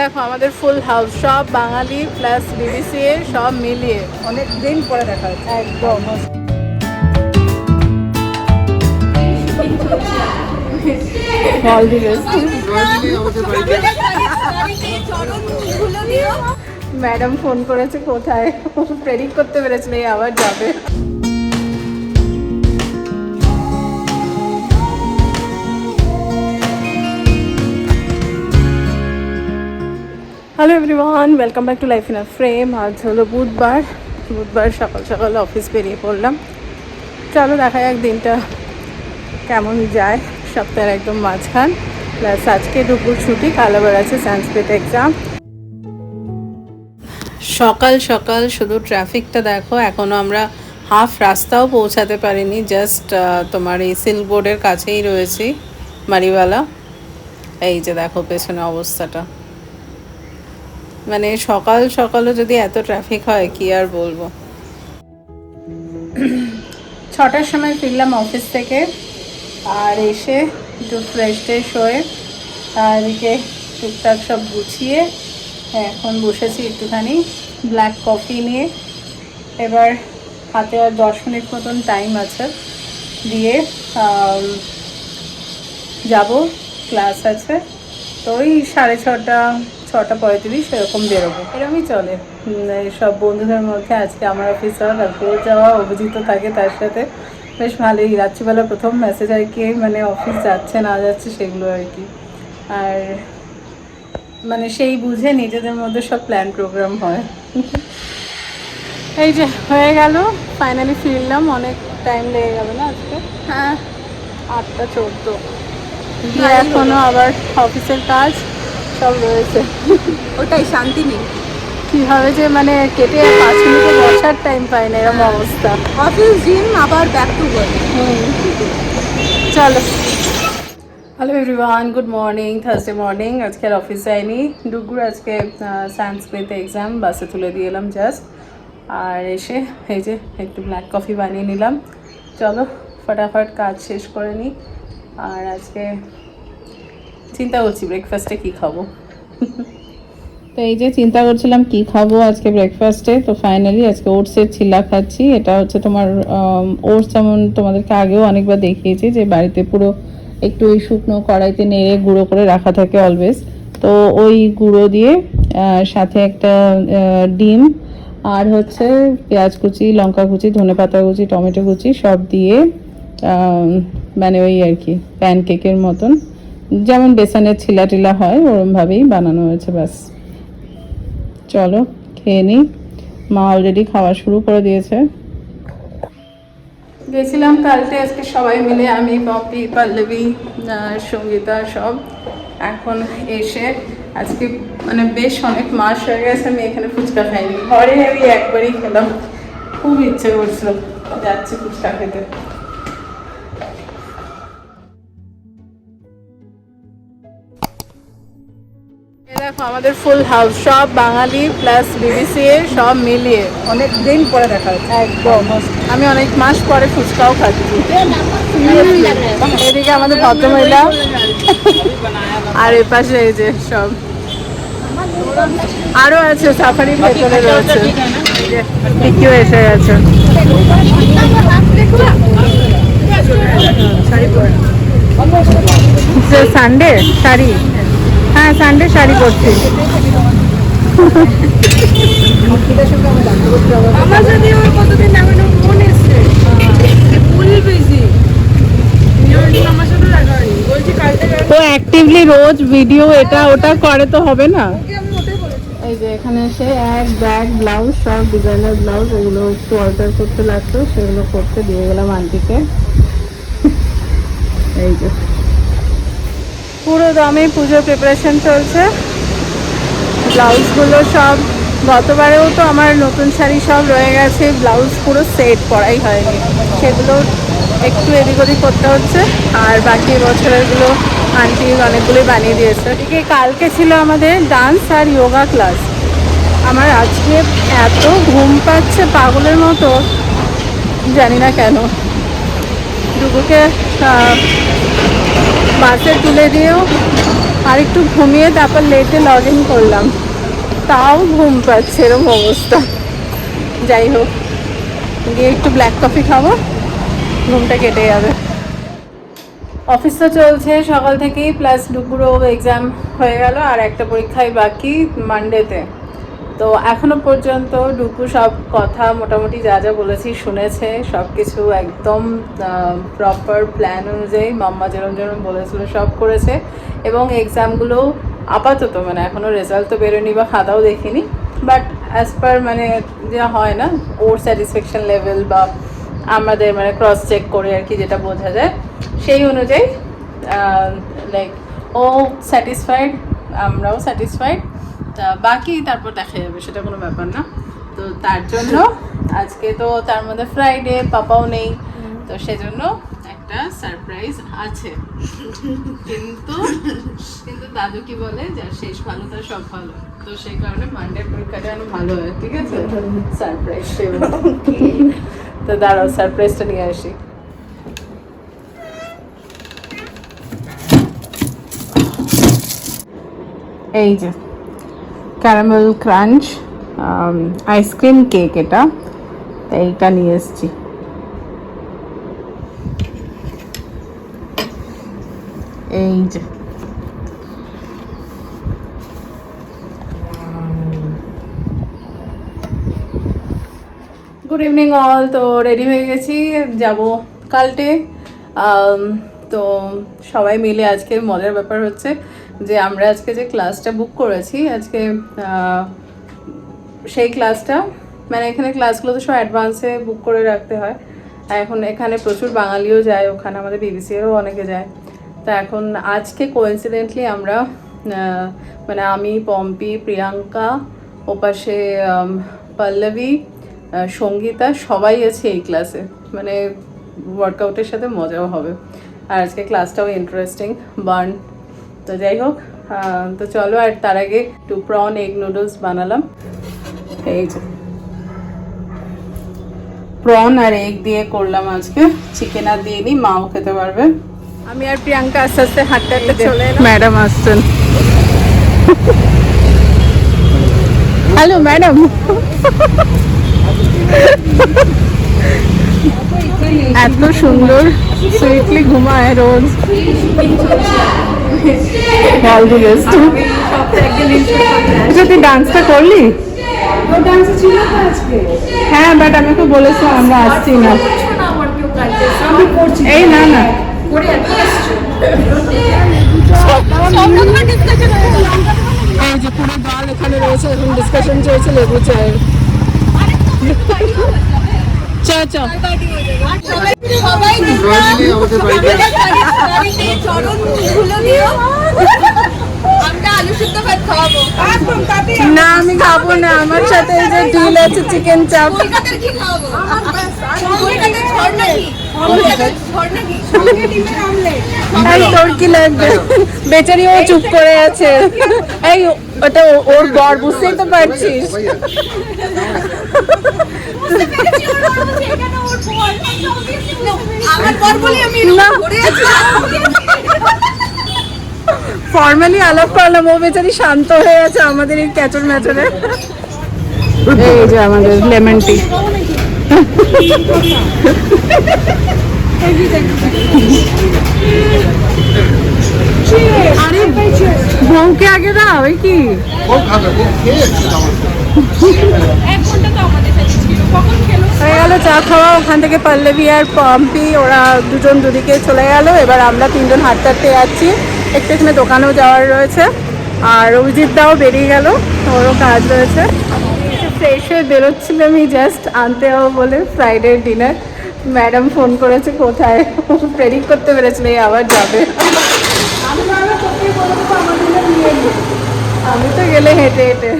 দেখো, আমাদের full house সব বাঙালি প্লাস বিবিসি সব মিলিয়ে অনেক দিন পরে দেখা হচ্ছে। একদম। ম্যাডাম ফোন করেছে, কোথায়? প্রেডিক্ট করতে পেরেছিল আবার যাবে। Hello everyone welcome back to life in a frame আজ হলো বুধবার। বুধবার সকাল সকাল অফিস বেরিয়ে পড়লাম। চলো দেখা যাক দিনটা কেমন যায়। সপ্তাহের একদম মাঝখান। প্লাস আজকে দুপুর ছুটি, কাল আবার আছে সংস্কৃত এক্সাম সকাল সকাল শুধু ট্রাফিকটা দেখো এখনও আমরা হাফ রাস্তাও পৌঁছাতে পারিনি জাস্ট তোমার এই সিল্ক বোর্ডের কাছেই রয়েছি, মারিওয়ালা। এই যে দেখো, পেছনে অবস্থাটা। মানে সকাল সকালও যদি এত ট্রাফিক হয়, কি আর বলব? ছটার সময় ফিরলাম অফিস থেকে, আর এসে একটু ফ্রেশ ট্রেশ হয়ে এদিকে টুকটাক সব গুছিয়ে এখন বসেছি একটুখানি ব্ল্যাক কফি নিয়ে। এবার হাতে আর দশ মিনিট মতন টাইম আছে দিয়ে যাব ক্লাস আছে। তো ওই সাড়ে ছটা পঁয়ত্রিশ এরকম বেরোবো। এরকমই চলে। সব বন্ধুদের মধ্যে আজকে আমার অফিস যাওয়া কালকেও যাওয়া অভিজিৎ থাকে তার সাথে। বেশ ভালোই। রাত্রিবেলা প্রথম মেসেজ আর কি মানে অফিস যাচ্ছে না যাচ্ছে সেগুলো আর কি। আর মানে সেই বুঝে নিজেদের মধ্যে সব প্ল্যান প্রোগ্রাম হয়। এই যে হয়ে গেল। ফাইনালি ফিরলাম। অনেক টাইম লেগে গেল না আজকে? হ্যাঁ। আটটা চোদ্দ। এখনও আবার অফিসের কাজ। সব রয়েছে। ওটাই শান্তি নেই। কীভাবে যে মানে কেটে পাঁচ মিনিটে বসার টাইম পাই না এরকম অবস্থা। অফিস জিম আবার ব্যাক টু ওয়ার্ক হুম। চলো। Hello everyone good morning Thursday morning আজকে আর অফিস যাইনি। ডুগুর আজকে সংস্কৃত এক্সাম বাসে তুলে দিয়ে এলাম জাস্ট আর এসে এই যে একটু ব্ল্যাক কফি বানিয়ে নিলাম। চলো ফটাফট কাজ শেষ করে নিই আর আজকে চিন্তা করছি ব্রেকফাস্টে কী খাব? তো এই যে চিন্তা করছিলাম কি খাব আজকে ব্রেকফাস্টে তো ফাইনালি আজকে ওটসের ছিলা খাচ্ছি। এটা হচ্ছে তোমার ওটস যেমন তোমাদেরকে আগেও অনেকবার দেখিয়েছি যে বাড়িতে পুরো একটু ওই শুকনো কড়াইতে নেড়ে গুঁড়ো করে রাখা থাকে অলওয়েজ তো ওই গুঁড়ো দিয়ে সাথে একটা ডিম আর হচ্ছে পেঁয়াজ কুচি, লঙ্কা কুচি, ধনে পাতা কুচি, টমেটো কুচি সব দিয়ে মানে ওই আর কি প্যানকেকের মতন যেমন বেসনের ছিলা টিলা হয়, ওরমভাবেই বানানো হয়েছে, ব্যাস। চলো, খেয়ে নিই মা অলরেডি খাওয়া শুরু করে দিয়েছে। গেছিলাম কালকে, আজকে সবাই মিলে, আমি, পপি, পল্লবী সঙ্গীতা, সব। এখন এসে, আজকে মানে বেশ অনেক মাস হয়ে গেছে, আমি এখানে ফুচকা খাইনি। ঘরে আমি একবারই খেলাম। খুব ইচ্ছে করছিল, যাচ্ছি ফুচকা খেতে। আমাদের ফুল হাউস সব বাঙালি প্লাস বিবিসি সব মিলিয়ে অনেক দিন পরে দেখা হচ্ছে। একদম। আমি অনেক মাস পরে ফুচকাও খাচ্ছি। এদিকে আমাদের ভদ্রমহিলা আর এ পাশে এই যে সব। আরও আছে সাফারি ভেতরে রয়েছে। বিকিও এসে গেছে। সানডে শাড়ি? হ্যাঁ সানডে শাড়ি পরছি। আমার যদি ওর কতদিন এসছে? বিজি তো অ্যাক্টিভলি রোজ ভিডিও এটা ওটা করে তো হবে না। এই যে এখানে এসে এক ব্যাগ ব্লাউজ সব ডিজাইনার ব্লাউজ এগুলো একটু অর্ডার করতে লাগতো সেগুলো করতে দিয়ে গেলাম আন্টিকে এই যে। পুরো দামে পুজোর প্রিপারেশন চলছে। ব্লাউজগুলো সব গতবারেও তো আমার নতুন শাড়ি সব রয়ে গেছে ব্লাউজ পুরো সেট পরাই হয়নি। সেগুলো একটু এদিক ওদিক করতে হচ্ছে আর বাকি বছরেরগুলো আন্টি অনেকগুলোই বানিয়ে দিয়েছে। এদিকে কালকে ছিল আমাদের ডান্স আর যোগা ক্লাস আমার আজকে এত ঘুম পাচ্ছে পাগলের মতো জানি না কেন। আহ, বাসে তুলে দিয়েও আর একটু ঘুমিয়ে তারপর লেটে লগ ইন করলাম। তাও ঘুম পাচ্ছে এরকম অবস্থা। যাই হোক, গিয়ে একটু ব্ল্যাক কফি খাব। ঘুমটা কেটে যাবে। অফিস তো চলছে, সকাল থেকেই প্লাস দুপুরও এক্সাম হয়ে গেল আর একটা পরীক্ষাই বাকি মানডেতে তো এখনও পর্যন্ত ডুকু সব কথা মোটামুটি যা যা বলেছি শুনেছে সব কিছু একদম প্রপার প্ল্যান অনুযায়ী মাম্মা যেরম যেরম বলেছিল সব করেছে এবং এক্সামগুলো আপাতত মানে এখনও রেজাল্ট তো বেরোয়নি বা খাতাও দেখিনি বাট অ্যাজ পার মানে যা হয় না, ওর স্যাটিসফ্যাকশন লেভেল বা আমাদের মানে ক্রস চেক করে আর কি যেটা বোঝা যায়, সেই অনুযায়ী লাইক ও স্যাটিসফাইড আমরাও স্যাটিসফাইড তা বাকি তারপর দেখা যাবে সেটা কোনো ব্যাপার না। তো তার জন্য আজকে তো তার মধ্যে ফ্রাইডে পাপাও নেই। তো সেজন্য একটা সারপ্রাইজ আছে। কিন্তু কিন্তু দাদু কি বলে যার শেষ ভালো তার সব ভালো। তো সেই কারণে মানডে পরীক্ষাটা যেন ভালো হয় ঠিক আছে? সারপ্রাইজ তো দাঁড়াও সারপ্রাইজটা নিয়ে আসি। এই যে ক্যারামেল ক্রাঞ্চ আইসক্রিম কেক এটা এইটা নিয়ে এসেছি। গুড ইভিনিং অল তো রেডি হয়ে গেছি যাব কালটে আম, তো সবাই মিলে আজকে মজার ব্যাপার হচ্ছে যে আমরা আজকে যে ক্লাসটা বুক করেছি, আজকে সেই ক্লাসটা মানে এখানে ক্লাসগুলো তো সব অ্যাডভান্সে বুক করে রাখতে হয়। এখন এখানে প্রচুর বাঙালিও যায়, ওখানে আমাদের বিবিসিরও অনেকে যায়। তা এখন আজকে কোইন্সিডেন্টলি আমরা মানে আমি, পম্পি, প্রিয়াঙ্কা, ওপাশে পল্লবী সঙ্গীতা সবাই আছে এই ক্লাসে মানে ওয়ার্কআউটের সাথে মজাও হবে। আর আজকে ক্লাসটাও ইন্টারেস্টিং বার্ন তো যাই হোক তো চলো আর তার আগে টু প্রন এগ নুডলস বানালাম। এই যে। প্রন আর এগ দিয়ে করলাম আজকে। চিকেন আর দিয়ে নিই মাও খেতে পারবে। আমি আর প্রিয়াঙ্কা আস্তে আস্তে হাঁটতে হাঁটতে চলে ম্যাডাম আসছেন। হ্যালো ম্যাডাম এত সুন্দর সুইটলি ঘুমায় রোজ। অল দি বেস্ট তুই ডান্সটা করলি? হ্যাঁ বাট আমি তো বলেছিলাম আমরা আসছি না। এই না না। এই যে পুরো দল এখানে রয়েছে এখন ডিসকাশন চলছে লেবু চায়ের। চা চা না আমি খাব না। আমার সাথে এই যে ডিল আছে চিকেন চাপ। এই তোর কি লাগবে? বেচারি ও চুপ করে আছে। এই ওটা ওর বর বুঝতেই তো পারছিস? ফর্মালি আলাপ করলাম ও বেচারি শান্ত হয়ে আছে আমাদের এই ক্যাচর ম্যাচরে এই যে আমাদের লেমন টি আরে বউকে আগে দাও কি? হয়ে গেল চা খাওয়া ওখান থেকে পল্লবী আর পম্পি, ওরা দুজন দুদিকে চলে গেল। এবার আমরা তিনজন হাঁটতে হাঁটতে যাচ্ছি। একটু এখানে দোকানেও যাওয়ার রয়েছে। আর অভিজিৎ দাও বেরিয়ে গেল। ওরও কাজ রয়েছে। ফ্রেশ হয়ে বেরোচ্ছিল আমি জাস্ট আনতে হব বলে ফ্রাইডে ডিনার ম্যাডাম ফোন করেছে, কোথায়? প্রেডিক্ট করতে পেরেছিল আবার যাবে। আমি তো গেলে হেঁটে হেঁটে।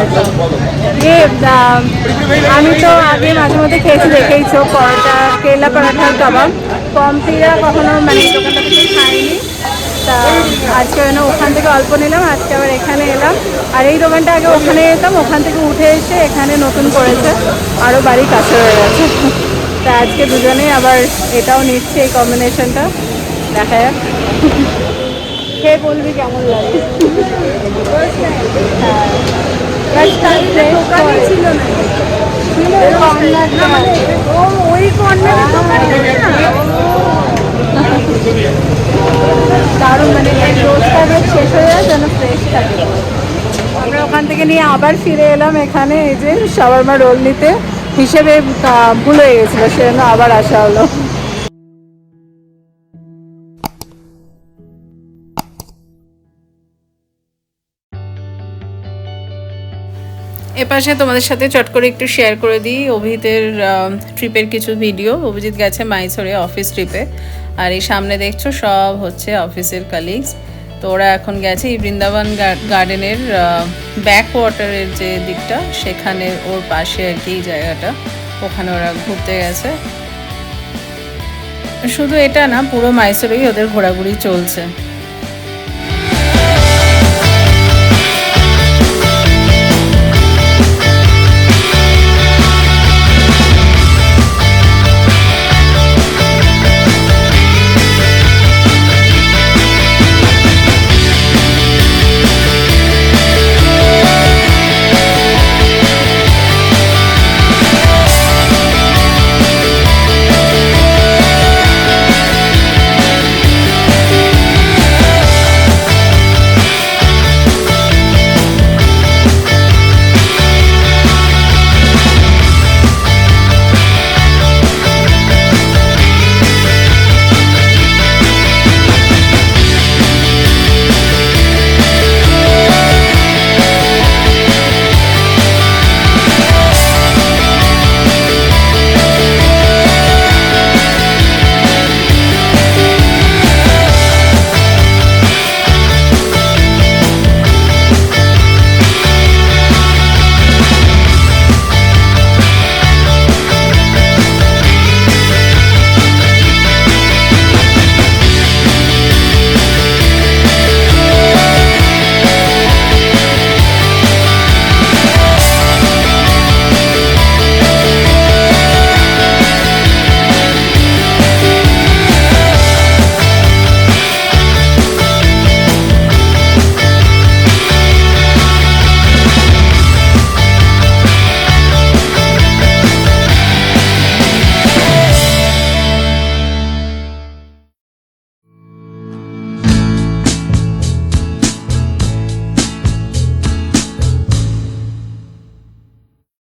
হয়ে আহ, আমি তো আগে মাঝে মধ্যে খেয়েছি দেখেইছো পরোটা কেলা পরাঠার কাবাব। পম্পিরা কখনো মানে তা আজকে যেন ওখান থেকে অল্প নিলাম আজকে আবার এখানে এলাম। আর এই দোকানটা আগে ওখানে যেতাম ওখান থেকে উঠে এসে এখানে নতুন করেছে আরও বাড়ি কাছে হয়ে গেছে। তা আজকে দুজনেই আবার এটাও নিচ্ছে এই কম্বিনেশনটা দেখা যাক। খেয়ে বলবি কেমন লাগে? দারুণ মানে শেষ হয়ে যায় যেন আমরা ওখান থেকে নিয়ে আবার ফিরে এলাম এখানে, এই যে শাওয়ারমা রোল নিতে। হিসেবে ভুল হয়ে গেছিল, সেজন্য আবার আসা হলো। এপাশে তোমাদের সাথে চট করে একটু শেয়ার করে দিই অভিজিতের ট্রিপের কিছু ভিডিও অভিজিৎ গেছে মাইসোরে অফিস ট্রিপে আর এই সামনে দেখছ, সব হচ্ছে অফিসের কালিগস তো ওরা এখন গেছে এই বৃন্দাবন গার্ডেনের ব্যাক ওয়াটারের যে দিকটা, সেখানে ওর পাশে আর কি জায়গাটা। ওখানে ওরা ঘুরতে গেছে। শুধু এটা না, পুরো মাইসোরেই ওদের ঘোরাঘুরি চলছে।